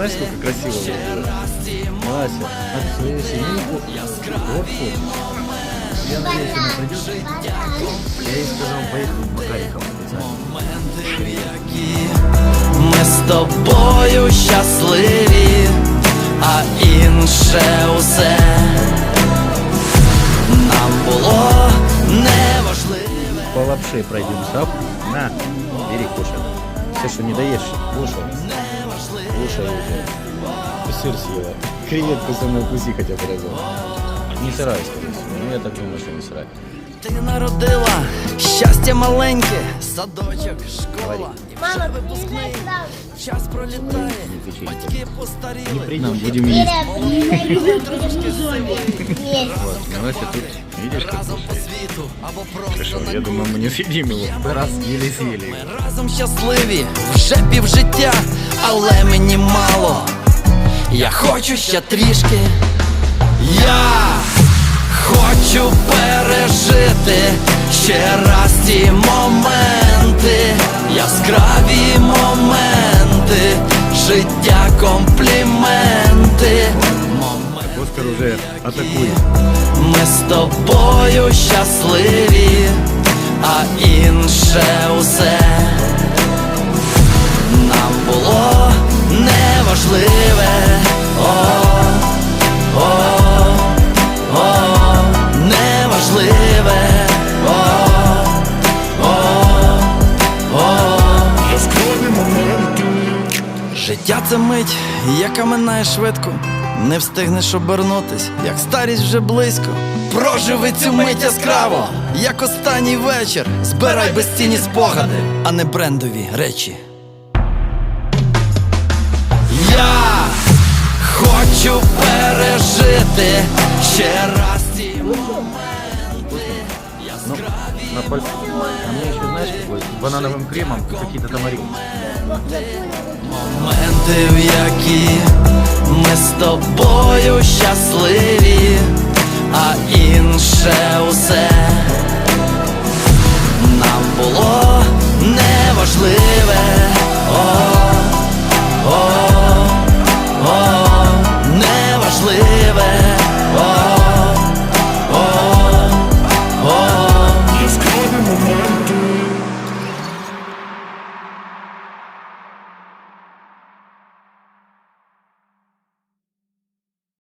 Знаешь, сколько красиво было? Вася, а свою семейку вот. Я надеюсь, она придет. Я ей сказал, поехали в Макариков Ми з тобою щасливі, а інше усе нам було неважливе. По лапше пройдем сап. На, бери, кушай. Все, что не доешь, кушай. Кушай уже. Ты сыр съела. Креветку самую вкуси хотя бы разок. Не сырая, скорее всего. Ну, я так думаю, что не сырая. Ти народила щастя маленьке, садочок, школа. І вже Мама, випускний передай час пролітає, Не кричи. батьки постаріли. Не придем, будем есть. Есть. Вот, ну, Вася тут, видишь, как Разом по світу або просто Хорошо, на я думаю, мы не съедим его. Мы раз съели, съели. Ми разом щасливі, вже півжиття, але мені мало. Я хочу ще трішки. Я хочу пережити ще раз ті моменти, яскраві моменти, життя компліменти. Уже атакует. Ми з тобою щасливі, а інше усе нам було неважливе. О, о, о, неважливе. О, о, о. Життя це мить, яка минає швидко. Не встигнеш обернутись, як старість вже близько. Проживи цю мить яскраво, як останній вечір. Збирай безцінні спогади, а не брендові речі. Я хочу пережити ще раз ці Ну, на паль... А мне еще, знаешь, какой? Банановым кремом какие-то тамарины. моменти, в які ми з тобою щасливі, а інше усе нам було неважливе.